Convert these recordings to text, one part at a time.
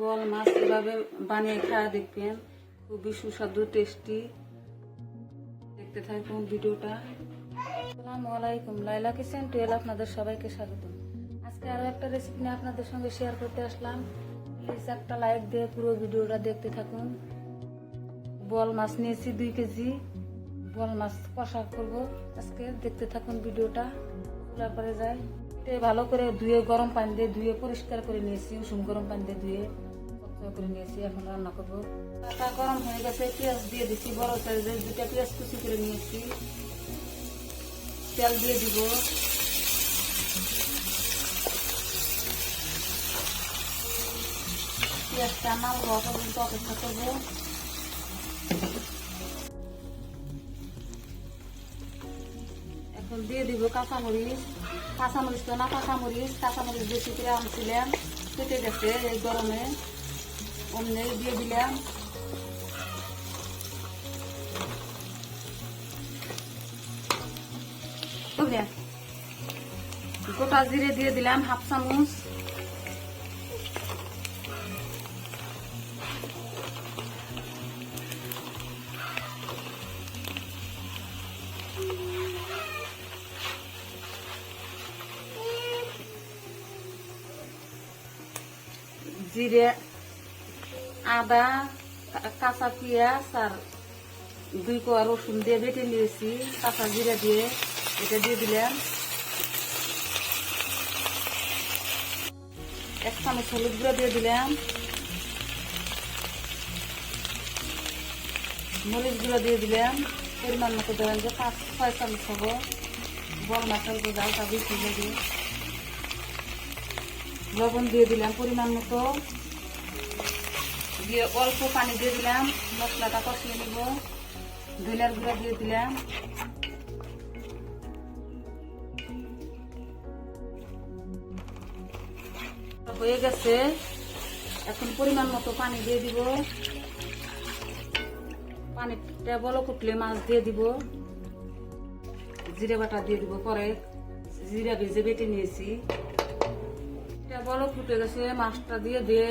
বল মাছ এভাবে বানিয়ে খাওয়া দেখবেন খুবই সুস্বাদু টেস্টি দেখতে থাকুন ভিডিওটা। আসসালামু আলাইকুম লাইলা কিচেন টুয়েলভ আপনাদের সবাইকে স্বাগত আজকে আরও একটা রেসিপি নিয়ে আপনাদের সঙ্গে শেয়ার করতে আসলাম। প্লিজ একটা লাইক দিয়ে পুরো ভিডিওটা দেখতে থাকুন। বল মাছ নিয়েছি দুই কেজি। বল মাছ কষা করব। আজকে দেখতে থাকুন ভিডিওটা। চুলার পরে যায়। ভালো করে ধুয়ে গরম পানি দিয়ে ধুয়ে পরিষ্কার করে নিয়েছি, উষুম গরম পানি দিয়ে ধুয়ে পরিষ্কার করে নিয়েছি, এখন রান্না করব। টাকা গরম হয়ে গেছে, পেঁয়াজ দিয়ে দিচ্ছি বড় সাইজের দুটা পেঁয়াজ কুচি করে নিয়েছি। তেল দিয়ে দিব। পেঁয়াজটা নাল হওয়া পর্যন্ত অপেক্ষা করব। এখন দিয়ে দিব কাঁচামরিচ। কাঁচামরিচ তো না, কাঁচামরিচ কাঁচামরিচ বেশি করে আনছিলাম, কেটে গেছে এই গরমে অমনি দিয়ে দিলাম? গোটা জিরে দিয়ে দিলাম হাফ চামচ জিরে আদা কাঁচা পেঁয়াজ আর দুই কোয়া রসুন দিয়ে বেটে নিয়েছি কাঁচা জিরে দিয়ে এটা দিয়ে দিলাম এক চামচ হলুদ গুঁড়ো দিয়ে দিলাম মরিচ গুঁড়ো দিয়ে দিলাম পরিমাণ মতো দেবেন যে পাঁচ ছয় চামচ হব বল মাছের তা বেশি লাগে লবণ দিয়ে দিলাম পরিমাণ মতো। দিয়ে অল্প পানি দিয়ে দিলাম, মশলাটা কষিয়ে নিব। ধনিয়ার গুঁড়া দিয়ে দিলাম। হয়ে গেছে। এখন পরিমাণ মতো পানি দিয়ে দিব। পানিটা বলো কুটলে মাছ দিয়ে দিব। জিরে বাটা দিয়ে দিব পরে। জিরা ভেজে বেটে নিয়েছি। বলো, ফুটে গেছে, মাছটা দিয়ে দিয়ে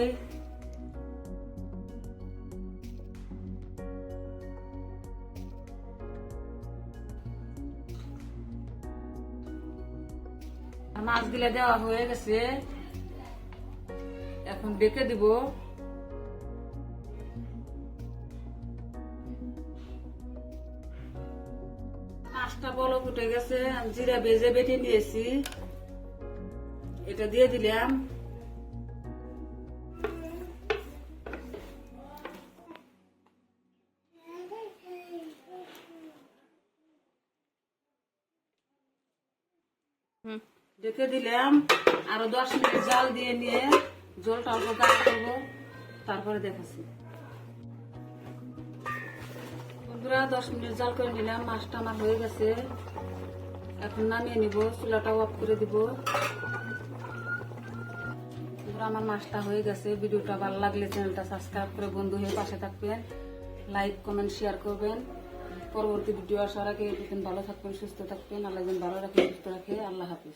মাছগুলা দেওয়া হয়ে গেছে। এখন ডেকে দিব। মাছটা বলো, ফুটে গেছে জিরা বেজে বেটে নিয়েছি। এটা দিয়ে দিলাম। রেখে দিলাম। আরও দশ মিনিট জাল দিয়ে নিয়ে জলটা অল্প গাছ করব। তারপরে দেখাচ্ছি। বন্ধুরা, দশ মিনিট জাল করে নিলাম। মাছটা আমার হয়ে গেছে। এখন নামিয়ে নিব। চুলাটা অফ করে দিব। বন্ধুরা, আমার মাসটা হয়ে গেছে। ভিডিওটা ভালো লাগলে চ্যানেলটা সাবস্ক্রাইব করে বন্ধু হয়ে পাশে থাকবেন। লাইক কমেন্ট শেয়ার করবেন। পরবর্তী ভিডিও আসার আগে ভালো থাকবেন সুস্থ থাকবেন। আল্লাহ ভালো রাখেন সুস্থ রাখে। আল্লাহ হাফিজ।